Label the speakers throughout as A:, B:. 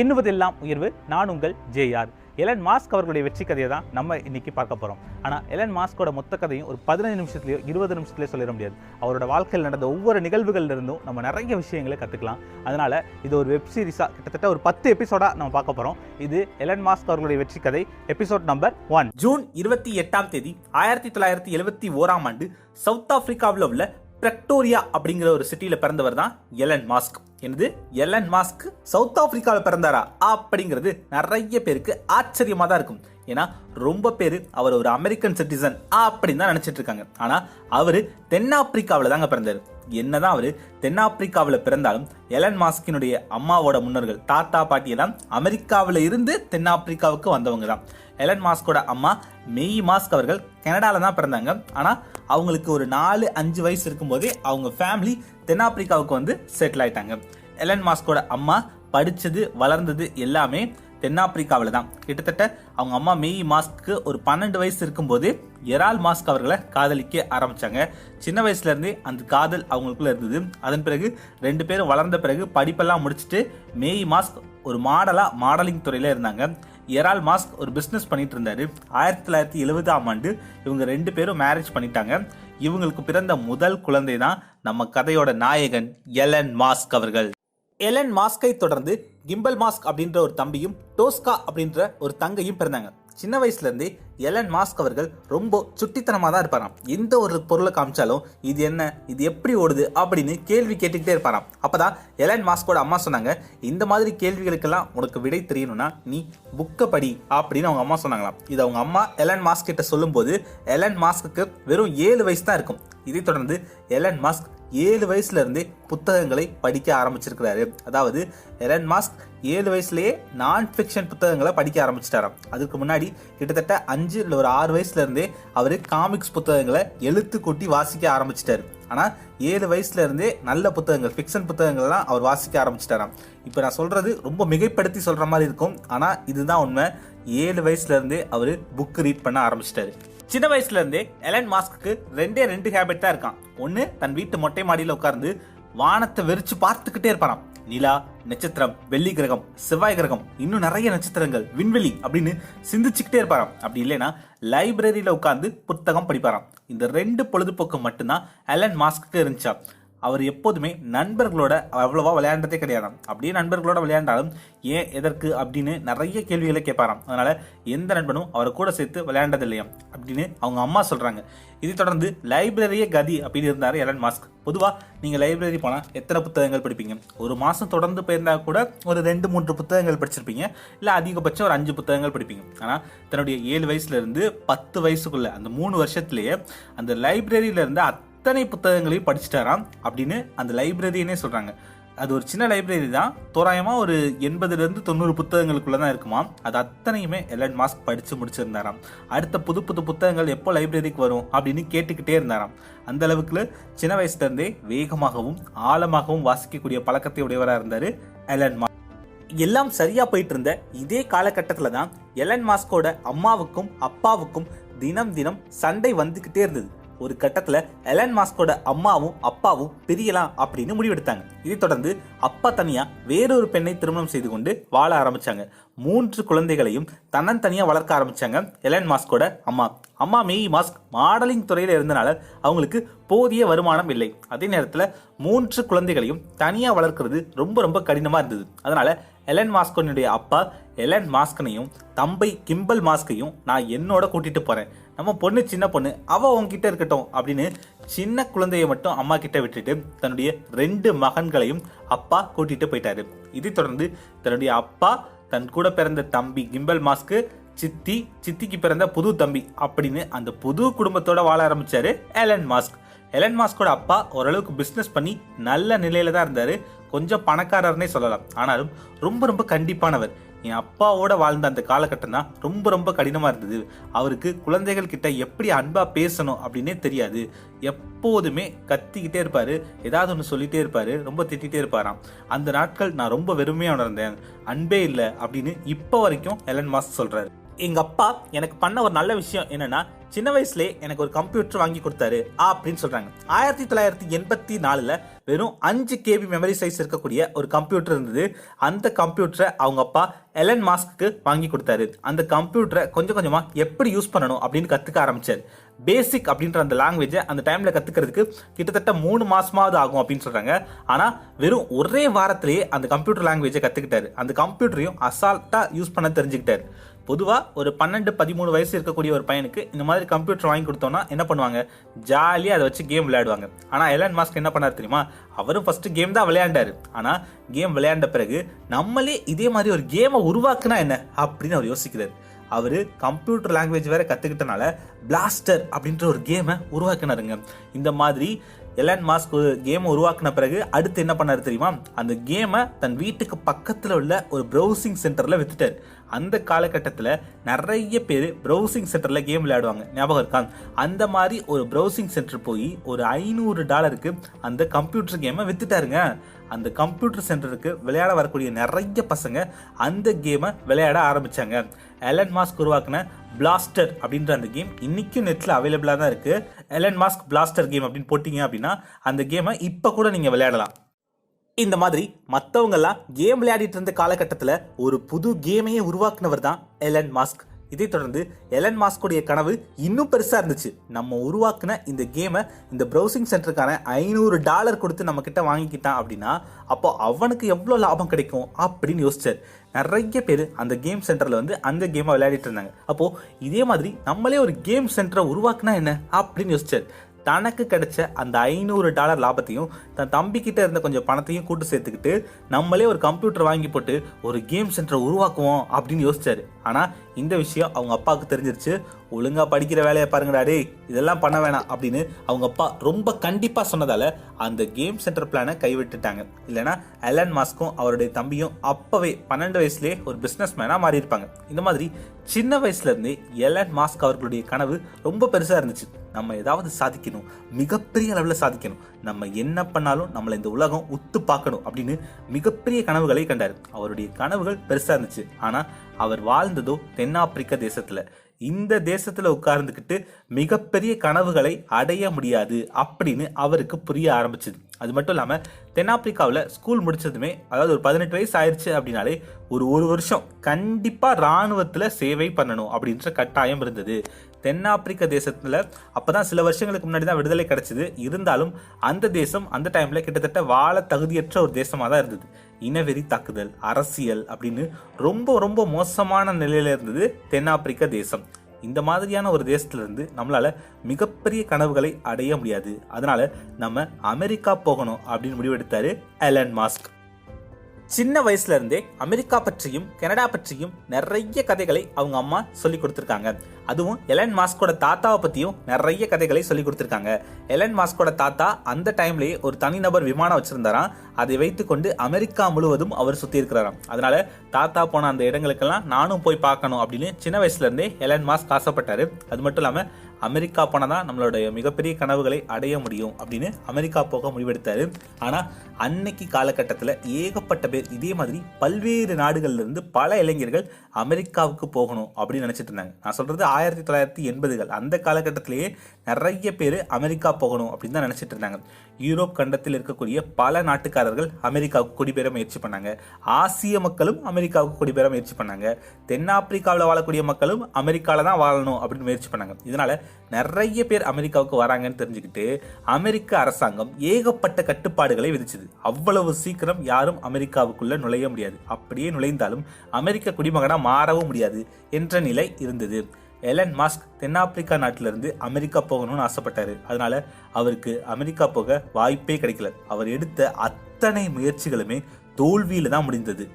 A: எண்ணுவதெல்லாம் உயர்வு. நான் உங்கள் ஜேஆர் எலன் மாஸ்க் அவர்களுடைய வெற்றி கதையை தான் நம்ம இன்னைக்கு பார்க்க போகிறோம் ஆனால் எலன் மாஸ்கோட மொத்த கதையும் ஒரு பதினஞ்சு நிமிஷத்துலையோ இருபது நிமிஷத்துலையோ சொல்லிட முடியாது. அவரோட வாழ்க்கையில் நடந்த ஒவ்வொரு நிகழ்வுகள்லேருந்தும் நம்ம நிறைய விஷயங்களை கற்றுக்கலாம் அதனால் இது ஒரு வெப் சீரிஸாக கிட்டத்தட்ட ஒரு பத்து எபிசோடாக நம்ம பார்க்க போகிறோம் இது எலன் மாஸ்க் அவர்களுடைய வெற்றி கதை எபிசோட் நம்பர் ஒன்
B: ஜூன் இருபத்தி எட்டாம் தேதி ஆயிரத்தி தொள்ளாயிரத்தி எழுபத்தி ஓராம் ஆண்டு சவுத் ஆப்பிரிக்காவில் உள்ள பிரக்டோரியா அப்படிங்கிற ஒரு சிட்டியில பிறந்தவர் தான் எலன் மாஸ்க். என்னது? எலன் மாஸ்க் சவுத் ஆப்பிரிக்காவில் பிறந்தாரா? அப்படிங்கிறது நிறைய பேருக்கு ஆச்சரியமாக தான் இருக்கும். ஏன்னா ரொம்ப பேர் அவர் ஒரு அமெரிக்கன் சிட்டிசன் அப்படின்னு தான் நினச்சிட்டு இருக்காங்க. ஆனால் அவர் தென்னாப்பிரிக்காவில் தாங்க பிறந்தார். என்னதான் அவர் தென்னாப்பிரிக்காவில் பிறந்தாலும் எலன் மாஸ்கினுடைய அம்மாவோட முன்னோர்கள் தாத்தா பாட்டியை தான் அமெரிக்காவில் இருந்து தென்னாப்பிரிக்காவுக்கு வந்தவங்க தான் எலன் மாஸ்கோட அம்மா மெய் மாஸ்க் அவர்கள் கனடாவில் தான் பிறந்தாங்க. ஆனால் அவங்களுக்கு ஒரு நாலு அஞ்சு வயசு இருக்கும்போதே அவங்க ஃபேமிலி தென்னாப்பிரிக்காவுக்கு வந்து செட்டில் ஆயிட்டாங்க. எலன் மாஸ்கோட அம்மா படித்தது வளர்ந்தது எல்லாமே தென்னாப்பிரிக்காவில் தான். கிட்டத்தட்ட அவங்க அம்மா மெய் மாஸ்க்கு ஒரு பன்னெண்டு வயசு இருக்கும்போது எரால் மாஸ்க் அவர்களை காதலிக்க ஆரம்பித்தாங்க சின்ன வயசுலேருந்தே அந்த காதல் அவங்களுக்குள்ள இருந்தது. அதன் பிறகு ரெண்டு பேரும் வளர்ந்த பிறகு படிப்பெல்லாம் முடிச்சுட்டு மேய் மாஸ்க் ஒரு மாடலாக மாடலிங் துறையில் இருந்தாங்க. எரால் மாஸ்க் ஒரு பிஸ்னஸ் பண்ணிட்டு இருந்தாரு. ஆயிரத்தி தொள்ளாயிரத்தி எழுபதாம் ஆண்டு இவங்க ரெண்டு பேரும் மேரேஜ் பண்ணிட்டாங்க. இவங்களுக்கு பிறந்த முதல் குழந்தை தான் நம்ம கதையோட நாயகன் எலன் மாஸ்க் அவர்கள். எலன் மாஸ்கை தொடர்ந்து கிம்பல் மாஸ்க் அப்படின்ற ஒரு தம்பியும் டோஸ்கா அப்படின்ற ஒரு தங்கையும் பிறந்தாங்க. சின்ன வயசுல இருந்தே எலன் மாஸ்க் அவர்கள் ரொம்ப சுட்டித்தனமாக தான் இருப்பாராம். எந்த ஒரு பொருளை காமிச்சாலும் இது என்ன இது எப்படி ஓடுது அப்படின்னு கேள்வி கேட்டுக்கிட்டே இருப்பாராம். அப்பதான் எலன் மாஸ்கோட அம்மா சொன்னாங்க இந்த மாதிரி கேள்விகளுக்கெல்லாம் உனக்கு விடை தெரியணும்னா நீ புக்கை படி அப்படின்னு அவங்க அம்மா சொன்னாங்களாம். இது அவங்க அம்மா எலன் மாஸ்க் கிட்ட சொல்லும்போது எலன் மாஸ்க்கு வெறும் ஏழு வயசு தான் இருக்கும். இதைத் தொடர்ந்து எலன் மாஸ்க் ஏழு வயசுலேருந்தே புத்தகங்களை படிக்க ஆரம்பிச்சிருக்கிறாரு. அதாவது எலன் மாஸ்க் ஏழு வயசுலேயே நான் ஃபிக்ஷன் புத்தகங்களை படிக்க ஆரம்பிச்சிட்டாராம். அதுக்கு முன்னாடி கிட்டத்தட்ட அஞ்சு இல்லை ஒரு ஆறு வயசுலேருந்தே அவர் காமிக்ஸ் புத்தகங்களை எழுத்து கூட்டி வாசிக்க ஆரம்பிச்சிட்டாரு. ஆனால் ஏழு வயசுலேருந்தே நல்ல புத்தகங்கள் ஃபிக்ஷன் புத்தகங்கள்லாம் அவர் வாசிக்க ஆரம்பிச்சிட்டாராம். இப்போ நான் சொல்கிறது ரொம்ப மிகைப்படுத்தி சொல்கிற மாதிரி இருக்கும். ஆனால் இதுதான் உண்மை. ஏழு வயசுலேருந்தே அவர் புக் ரீட் பண்ண ஆரம்பிச்சிட்டாரு. சின்ன வயசுல இருந்தே எலன் மாஸ்க்கு ரெண்டே ரெண்டு ஹேபிட் தான் இருக்கான். ஒன்னு தன் வீட்டு மொட்டை மாடியில உட்கார்ந்து வானத்தை வெறிச்சு பார்த்துக்கிட்டே இருப்பாராம் நிலா நட்சத்திரம் வெள்ளி கிரகம் செவ்வாய் கிரகம் இன்னும் நிறைய நட்சத்திரங்கள் விண்வெளி அப்படின்னு சிந்திச்சுக்கிட்டே இருப்பாராம் அப்படி இல்லைன்னா லைப்ரரியில உட்காந்து புத்தகம் படிப்பாராம் இந்த ரெண்டு பொழுதுபோக்கு மட்டும்தான் அலன் மாஸ்க்கு இருந்துச்சா அவர் எப்போதுமே நண்பர்களோட அவ்வளோவா விளையாண்டதே கிடையாதாம். அப்படியே நண்பர்களோட விளையாண்டாலும் ஏன் எதற்கு அப்படின்னு நிறைய கேள்விகளை கேட்பாராம். அதனால எந்த நண்பனும் அவரை கூட சேர்த்து விளையாண்டது இல்லையாம் அப்படின்னு அவங்க அம்மா சொல்றாங்க. இதை தொடர்ந்து லைப்ரரியே கதி அப்படின்னு இருந்தார் எலன் மாஸ்க். பொதுவாக நீங்கள் லைப்ரரி போனால் எத்தனை புத்தகங்கள் படிப்பீங்க? ஒரு மாதம் தொடர்ந்து போயிருந்தால் கூட ஒரு ரெண்டு மூன்று புத்தகங்கள் படிச்சிருப்பீங்க. இல்லை அதிகபட்சம் ஒரு அஞ்சு புத்தகங்கள் படிப்பீங்க. ஆனால் தன்னுடைய ஏழு வயசுலேருந்து பத்து வயசுக்குள்ள அந்த மூணு வருஷத்துலேயே அந்த லைப்ரரியிலேருந்து அத்தனை புத்தகங்களையும் படிச்சுட்டாராம் அப்படின்னு அந்த லைப்ரரினே சொல்கிறாங்க அது ஒரு சின்ன லைப்ரரி தான். தோராயமாக ஒரு எண்பதுலேருந்து தொண்ணூறு புத்தகங்களுக்குள்ளே தான் இருக்குமா அது அத்தனையுமே எலன் மாஸ்க் படித்து முடிச்சிருந்தாராம். அடுத்த புது புது புத்தகங்கள் எப்போ லைப்ரரிக்கு வரும் அப்படின்னு கேட்டுக்கிட்டே இருந்தாராம். அந்த அளவுக்கு சின்ன வயசுலேருந்தே வேகமாகவும் ஆழமாகவும் வாசிக்கக்கூடிய பழக்கத்தை உடையவராக இருந்தார் எலன் மாஸ்க் எல்லாம் சரியா போயிட்டு இருந்த இதே காலகட்டத்தில் தான் எலன் மாஸ்கோட அம்மாவுக்கும் அப்பாவுக்கும் தினம் தினம் சண்டை வந்துக்கிட்டே இருந்தது. ஒரு கட்டத்தில் எலன் மாஸ்கோட அம்மாவும் அப்பாவும் பிரியலாம் அப்படின்னு முடிவெடுத்தாங்க. இதைத் தொடர்ந்து அப்பா தனியா வேறொரு பெண்ணை திருமணம் செய்து கொண்டு வாழ ஆரம்பிச்சாங்க. மூன்று குழந்தைகளையும் தன்னந்தனியா வளர்க்க ஆரம்பிச்சாங்க எலன் மாஸ்கோட அம்மா. அம்மா மேய் மாஸ்க் மாடலிங் துறையில் இருந்தனால அவங்களுக்கு போதிய வருமானம் இல்லை. அதே நேரத்தில் மூன்று குழந்தைகளையும் தனியாக வளர்க்குறது ரொம்ப ரொம்ப கடினமாக இருந்தது. அதனால எலன் மாஸ்கோனுடைய அப்பா எலன் மாஸ்கனையும் தம்பை கிம்பல் மாஸ்கையும் நான் என்னோட கூட்டிட்டு போறேன். நம்ம பொண்ணு சின்ன பொண்ணு அவ உன்கிட்ட இருக்கட்டும் அப்படின்னு சின்ன குழந்தையை மட்டும் அம்மா கிட்ட விட்டுட்டு தன்னுடைய ரெண்டு மகன்களையும் அப்பா கூட்டிட்டு போயிட்டாரு. இதை தொடர்ந்து தன்னுடைய அப்பா தன் கூட பிறந்த தம்பி கிம்பல் மாஸ்க்கு சித்தி சித்திக்கு பிறந்த புது தம்பி அப்படின்னு அந்த புது குடும்பத்தோட வாழ ஆரம்பிச்சாரு எலன் மாஸ்க் எலன் மாஸ்கோட அப்பா ஓரளவுக்கு பிஸ்னஸ் பண்ணி நல்ல நிலையில தான் இருந்தாரு. கொஞ்சம் பணக்காரர்னே சொல்லலாம். ஆனாலும் ரொம்ப ரொம்ப கண்டிப்பானவர். என் அப்பாவோட வாழ்ந்த அந்த காலகட்டம் தான் ரொம்ப ரொம்ப கடினமாக இருந்தது. அவருக்கு குழந்தைகள் கிட்ட எப்படி அன்பாக பேசணும் அப்படின்னே தெரியாது. எப்போதுமே கத்திக்கிட்டே இருப்பாரு. ஏதாவது ஒன்று சொல்லிட்டே இருப்பாரு. ரொம்ப திட்டிகிட்டே இருப்பாராம். அந்த நாட்கள் நான் ரொம்ப வெறுமையாக உணர்ந்தேன். அன்பே இல்லை அப்படின்னு இப்போ வரைக்கும் எலன் மாஸ் சொல்கிறாரு எங்கள் அப்பா எனக்கு பண்ண ஒரு நல்ல விஷயம் என்னென்னா சின்ன வயசுலேயே எனக்கு ஒரு கம்ப்யூட்டர் வாங்கி கொடுத்தாரு அப்படின்னு சொல்றாங்க. ஆயிரத்தி தொள்ளாயிரத்தி எண்பத்தி நாலுல வெறும் அஞ்சு கேபி மெமரி சைஸ் இருக்கக்கூடிய ஒரு கம்ப்யூட்டர் இருந்தது. அந்த கம்ப்யூட்டரை அவங்க அப்பா எலன் மாஸ்க்கு வாங்கி கொடுத்தாரு. அந்த கம்ப்யூட்டரை கொஞ்சம் கொஞ்சமா எப்படி யூஸ் பண்ணணும் அப்படின்னு கத்துக்க ஆரம்பித்தார் பேசிக் அப்படின்ற அந்த லாங்குவேஜை அந்த டைம்ல கத்துக்கிறதுக்கு கிட்டத்தட்ட மூணு மாசமாவது ஆகும் அப்படின்னு சொல்றாங்க. ஆனா வெறும் ஒரே வாரத்திலேயே அந்த கம்ப்யூட்டர் லாங்குவேஜை கத்துக்கிட்டாரு. அந்த கம்ப்யூட்டரையும் அசால்ட்டா யூஸ் பண்ண தெரிஞ்சுக்கிட்டாரு. பொதுவாக ஒரு பன்னெண்டு பதிமூணு வயசு இருக்கக்கூடிய ஒரு பையனுக்கு இந்த மாதிரி கம்ப்யூட்டர் வாங்கி கொடுத்தோன்னா என்ன பண்ணுவாங்க? ஜாலியாக அதை வச்சு கேம் விளையாடுவாங்க. ஆனால் எலன் மாஸ்க் என்ன பண்ணார் தெரியுமா? அவரும் ஃபஸ்ட்டு கேம் தான் விளையாண்டாரு. ஆனால் கேம் விளையாண்ட பிறகு நம்மளே இதே மாதிரி ஒரு கேமை உருவாக்குனா என்ன? அப்படின்னு அவர் யோசிக்கிறார். அவர் கம்ப்யூட்டர் லாங்குவேஜ் வேற கற்றுக்கிட்டனால பிளாஸ்டர் அப்படின்ற ஒரு கேமை உருவாக்கினாருங்க. இந்த மாதிரி எலன் மாஸ்க் கேம் கேமை உருவாக்கின பிறகு அடுத்து என்ன பண்ணாரு தெரியுமா? அந்த கேமை தன் வீட்டுக்கு பக்கத்தில் உள்ள ஒரு ப்ரௌசிங் சென்டரில் வித்துட்டார். அந்த காலகட்டத்தில் நிறைய பேர் ப்ரௌசிங் சென்டரில் கேம் விளையாடுவாங்க. ஞாபகம் இருக்காங்க அந்த மாதிரி ஒரு ப்ரௌசிங் சென்டர் போய் ஒரு ஐநூறு டாலருக்கு அந்த கம்ப்யூட்டர் கேமை வித்துட்டாருங்க. அந்த கம்ப்யூட்டர் சென்டருக்கு விளையாட வரக்கூடிய நிறைய பசங்க அந்த கேமை விளையாட ஆரம்பித்தாங்க எலன் மாஸ்க் உருவாக்கின பிளாஸ்டர் அப்படின்ற அந்த கேம் இன்னைக்கும் நெட்டில் அவைலபிளாக தான் இருக்குது எலன் மாஸ்க் பிளாஸ்டர் கேம் அப்படின்னு போட்டிங்க அப்படின்னா அந்த கேமை இப்போ கூட நீங்கள் விளையாடலாம். இந்த மாதிரி மற்றவங்கெல்லாம் கேம் விளையாடிட்டு இருந்த காலகட்டத்தில் ஒரு புது கேமையே உருவாக்குனவர் தான் எலன் மாஸ்க் இதைத் தொடர்ந்து எலன் மாஸ்கோடைய கனவு இன்னும் பெருசாக இருந்துச்சு. நம்ம உருவாக்குன இந்த கேமை இந்த ப்ரௌசிங் சென்டருக்கான ஐநூறு டாலர் கொடுத்து நம்ம கிட்ட வாங்கிக்கிட்டான் அப்படின்னா அப்போ அவனுக்கு எவ்வளோ லாபம் கிடைக்கும் அப்படின்னு யோசிச்சார். நிறைய பேர் அந்த கேம் சென்டரில் வந்து அந்த கேமை விளையாடிட்டு இருந்தாங்க. அப்போது இதே மாதிரி நம்மளே ஒரு கேம் சென்டரை உருவாக்குனா என்ன அப்படின்னு யோசிச்சார். தனக்கு கிடைச்ச அந்த ஐநூறு டாலர் லாபத்தையும் தன் தம்பிக்கிட்ட இருந்த கொஞ்சம் பணத்தையும் கூட்டு சேர்த்துக்கிட்டு நம்மளே ஒரு கம்ப்யூட்டர் வாங்கி போட்டு ஒரு கேம் சென்டரை உருவாக்குவோம் அப்படின்னு யோசிச்சாரு. ஆனால் இந்த விஷயம் அவங்க அப்பாவுக்கு தெரிஞ்சிருச்சு. ஒழுங்காக படிக்கிற வேலையை பாருங்கடா இதெல்லாம் பண்ண வேணாம் அப்படின்னு அவங்க அப்பா ரொம்ப கண்டிப்பாக சொன்னதால் அந்த கேம் சென்டர் பிளானை கைவிட்டுட்டாங்க. இல்லைன்னா அலன் மாஸ்க்கும் அவருடைய தம்பியும் அப்போவே பன்னெண்டு வயசுலேயே ஒரு பிஸ்னஸ் மேனாக மாறியிருப்பாங்க. இந்த மாதிரி சின்ன வயசுலேருந்தே எலன் மாஸ்க் அவர்களுடைய கனவு ரொம்ப பெருசாக இருந்துச்சு. நம்ம ஏதாவது சாதிக்கணும் மிகப்பெரிய அளவில் சாதிக்கணும். நம்ம என்ன பண்ணாலும் நம்மளை இந்த உலகம் உத்து பார்க்கணும் அப்படின்னு மிகப்பெரிய கனவுகளை கண்டார். அவருடைய கனவுகள் பெருசாக இருந்துச்சு. ஆனால் அவர் வாழ்ந்ததோ தென்னாப்பிரிக்க தேசத்தில். இந்த தேசத்தில் உட்கார்ந்துக்கிட்டு மிகப்பெரிய கனவுகளை அடைய முடியாது அப்படின்னு அவருக்கு புரிய ஆரம்பிச்சது. அது மட்டும் இல்லாமல் தென்னாப்பிரிக்காவில் ஸ்கூல் முடிச்சதுமே அதாவது ஒரு பதினெட்டு வயசு ஆயிடுச்சு அப்படின்னாலே ஒரு ஒரு வருஷம் கண்டிப்பாக இராணுவத்தில் சேவை பண்ணணும் அப்படின்ற கட்டாயம் இருந்தது. தென்னாப்பிரிக்க தேசத்தில் அப்போ தான் சில வருஷங்களுக்கு முன்னாடி தான் விடுதலை கிடச்சிது. இருந்தாலும் அந்த தேசம் அந்த டைமில் கிட்டத்தட்ட வாழ தகுதியற்ற ஒரு தேசமாக தான் இருந்தது. இனவெறி தாக்குதல் அரசியல் அப்படின்னு ரொம்ப ரொம்ப மோசமான நிலையில் இருந்தது தென்னாப்பிரிக்க தேசம். இந்த மாதிரியான ஒரு தேசத்துல நம்மளால் மிகப்பெரிய கனவுகளை அடைய முடியாது. அதனால் நம்ம அமெரிக்கா போகணும் அப்படின்னு முடிவெடுத்தார் எலன் மாஸ்க் சின்ன வயசுல இருந்தே அமெரிக்கா பற்றியும் கனடா பற்றியும் நிறைய கதைகளை அவங்க அம்மா சொல்லி கொடுத்துருக்காங்க. அதுவும் எலன் மாஸ்கோட தாத்தாவை பத்தியும் நிறைய கதைகளை சொல்லி கொடுத்துருக்காங்க. எலன் மாஸ்கோட தாத்தா அந்த டைம்லயே ஒரு தனிநபர் விமானம் வச்சிருந்தாராம். அதை வைத்துக்கொண்டு அமெரிக்கா முழுவதும் அவர் சுத்தி இருக்கிறாராம். அதனால தாத்தா போன அந்த இடங்களுக்கெல்லாம் நானும் போய் பார்க்கணும் அப்படின்னு சின்ன வயசுல இருந்தே எலன் மாஸ்க் ஆசைப்பட்டாரு. அது மட்டும் இல்லாம அமெரிக்கா போனால் தான் நம்மளுடைய மிகப்பெரிய கனவுகளை அடைய முடியும் அப்படின்னு அமெரிக்கா போக முடிவெடுத்தாரு. ஆனால் அன்னைக்கு காலகட்டத்தில் ஏகப்பட்ட பேர் இதே மாதிரி பல்வேறு நாடுகளிலிருந்து பல இளைஞர்கள் அமெரிக்காவுக்கு போகணும் அப்படின்னு நினச்சிட்டு இருந்தாங்க. நான் சொல்கிறது ஆயிரத்தி தொள்ளாயிரத்தி எண்பதுகள். அந்த காலகட்டத்திலேயே நிறைய பேர் அமெரிக்கா போகணும் அப்படின்னு தான் நினச்சிட்டு இருந்தாங்க. யூரோப் கண்டத்தில் இருக்கக்கூடிய பல நாட்டுக்காரர்கள் அமெரிக்காவுக்கு குடிபெற முயற்சி பண்ணாங்க. ஆசிய மக்களும் அமெரிக்காவுக்கு குடிபெற முயற்சி பண்ணாங்க. தென்னாப்பிரிக்காவில் வாழக்கூடிய மக்களும் அமெரிக்காவில் தான் வாழணும் அப்படின்னு முயற்சி பண்ணாங்க. இதனால் நிறைய பேர் அமெரிக்காவுக்கு வராங்கன்னு தெரிஞ்சுக்கிட்டு அமெரிக்க அரசாங்கம் ஏகப்பட்ட கட்டுப்பாடுகளை விதிச்சது. அவ்வளவு சீக்கிரம் யாரும் அமெரிக்காவுக்குள்ளே நுழைய முடியாது. அப்படியே நுழைந்தாலும் அமெரிக்க குடிமகனாக மாறவும் முடியாது என்ற நிலை இருந்தது. எலன் மாஸ்க் தென்னாப்பிரிக்கா நாட்டிலிருந்து அமெரிக்கா போகணும்னு ஆசைப்பட்டாரு. அதனால அவருக்கு அமெரிக்கா போக வாய்ப்பே கிடைக்கல. அவர் எடுத்த அத்தனை முயற்சிகளுமே தோல்வியில தான் முடிந்தது.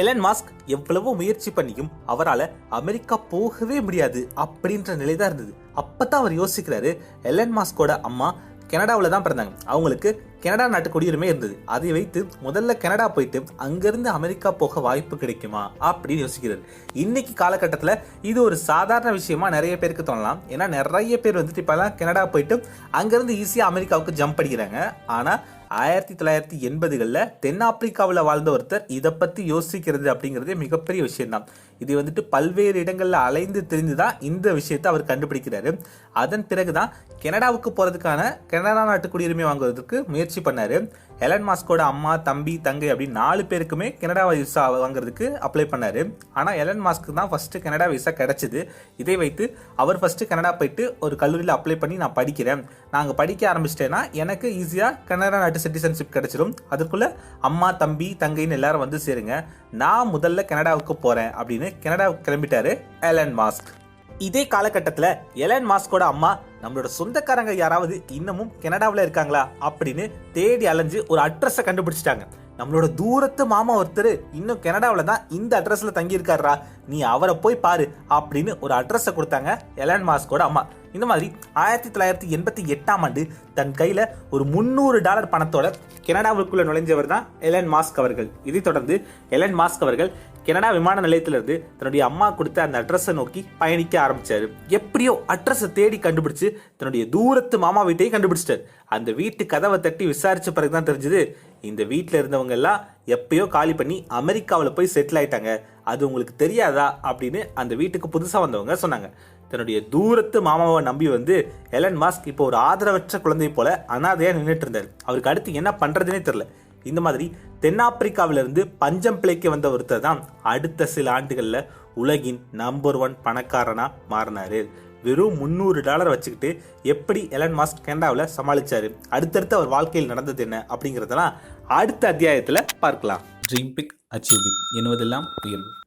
B: எலன் மாஸ்க் எவ்வளவோ முயற்சி பண்ணியும் அவரால் அமெரிக்கா போகவே முடியாது அப்படின்ற நிலை தான் இருந்தது. அப்பதான் அவர் யோசிக்கிறாரு எலன் மாஸ்கோட அம்மா கனடாவில் தான் பிறந்தாங்க. அவங்களுக்கு கனடா நாட்டு குடியுரிமை இருந்தது. அதை வைத்து முதல்ல கனடா போயிட்டு அங்கிருந்து அமெரிக்கா போக வாய்ப்பு கிடைக்குமா அப்படின்னு யோசிக்கிறார். இன்னைக்கு காலகட்டத்தில் இது ஒரு சாதாரண விஷயமா நிறைய பேருக்கு தோணலாம். ஏன்னா நிறைய பேர் வந்துட்டு இப்போலாம் கனடா போயிட்டு அங்கேருந்து ஈஸியாக அமெரிக்காவுக்கு ஜம்ப் அடிக்கிறாங்க. ஆனால் ஆயிரத்தி தொள்ளாயிரத்தி எண்பதுகளில் தென்னாப்பிரிக்காவில் வாழ்ந்த ஒருத்தர் இதை பற்றி யோசிக்கிறது அப்படிங்கிறதே மிகப்பெரிய விஷயம்தான். இது வந்துட்டு பல்வேறு இடங்களில் அலைந்து தெரிந்து தான் இந்த விஷயத்தை அவர் கண்டுபிடிக்கிறாரு. அதன் பிறகு தான் கனடாவுக்கு போகிறதுக்கான கனடா நாட்டு குடியுரிமை வாங்குவதற்கு முயற்சி பண்ணார். எலன் மாஸ்கோட அம்மா தம்பி தங்கை அப்படின்னு நாலு பேருக்குமே கனடா விசா வாங்குறதுக்கு அப்ளை பண்ணார். ஆனால் எலன் மாஸ்க்கு தான் ஃபஸ்ட்டு கனடா விசா கிடச்சிது. இதை வைத்து அவர் ஃபஸ்ட்டு கனடா போயிட்டு ஒரு கல்லூரியில் அப்ளை பண்ணி நான் படிக்கிறேன். நாங்கள் படிக்க ஆரம்பிச்சிட்டேன்னா எனக்கு ஈஸியாக கனடா நாட்டு சிட்டிசன்ஷிப் கிடச்சிடும் அதுக்குள்ளே அம்மா தம்பி தங்கைன்னு எல்லாரும் வந்து சேருங்க. நான் முதல்ல கனடாவுக்கு போகிறேன் அப்படின்னு கனடாவுக்கு கிளம்பிட்டாரு எலன் மாஸ்க். இதே காலகட்டத்தில் எலன் மாஸ்கோட அம்மா நம்மளோட சொந்தக்காரங்க யாராவது இன்னமும் கனடாவில் இருக்காங்களா அப்படின்னு தேடி அலைஞ்சு ஒரு அட்ரஸை கண்டுபிடிச்சிட்டாங்க. நம்மளோட தூரத்து மாமா ஒருத்தர் இன்னும் கனடாவில் தான் இந்த அட்ரஸில் தங்கியிருக்காரா நீ அவரை போய் பாரு அப்படின்னு ஒரு அட்ரஸை கொடுத்தாங்க எலன் மாஸ்கோட அம்மா. இந்த மாதிரி ஆயிரத்தி தொள்ளாயிரத்தி எண்பத்தி எட்டாம் ஆண்டு தன் கையில் ஒரு முந்நூறு டாலர் பணத்தோட கனடாவுக்குள்ள நுழைஞ்சவர் தான் எலன் மாஸ்க் அவர்கள். இதைத் தொடர்ந்து எலன் மாஸ்க் அவர்கள் கனடா விமான நிலையத்திலிருந்து தன்னுடைய அம்மா கொடுத்த அந்த அட்ரஸை நோக்கி பயணிக்க ஆரம்பிச்சாரு. எப்படியோ அட்ரஸை தேடி கண்டுபிடிச்சு தன்னுடைய தூரத்து மாமா வீட்டையும் கண்டுபிடிச்சிட்டாரு. அந்த வீட்டு கதவை தட்டி விசாரிச்ச பிறகு தான் தெரிஞ்சது இந்த வீட்டில் இருந்தவங்க எல்லாம் எப்பயோ காலி பண்ணி அமெரிக்காவில் போய் செட்டில் ஆயிட்டாங்க. அது உங்களுக்கு தெரியாதா? அப்படின்னு அந்த வீட்டுக்கு புதுசாக வந்தவங்க சொன்னாங்க. தன்னுடைய தூரத்து மாமாவை நம்பி வந்து எலன் மாஸ்க் இப்போ ஒரு ஆதரவற்ற குழந்தை போல அனாதையாக நின்றுட்டு இருந்தார். அவருக்கு அடுத்து என்ன பண்ணுறதுனே தெரில இந்த மாதிரி தென்னாப்பிரிக்காவிலிருந்து பஞ்சம் பிழைக்க வந்த ஒருத்தர் தான் அடுத்த சில ஆண்டுகளில் உலகின் நம்பர் ஒன் பணக்காரனாக மாறினாரு. வெறும் முந்நூறு டாலர் வச்சுக்கிட்டு எப்படி எலன் மாஸ்க் கனடாவில் சமாளித்தார் அடுத்தடுத்து அவர் வாழ்க்கையில் நடந்தது என்ன அப்படிங்கிறதெல்லாம் அடுத்த அத்தியாயத்தில் பார்க்கலாம். ட்ரீம் பிக் அச்சீவ் பிக் என்பதெல்லாம் உயர்வு?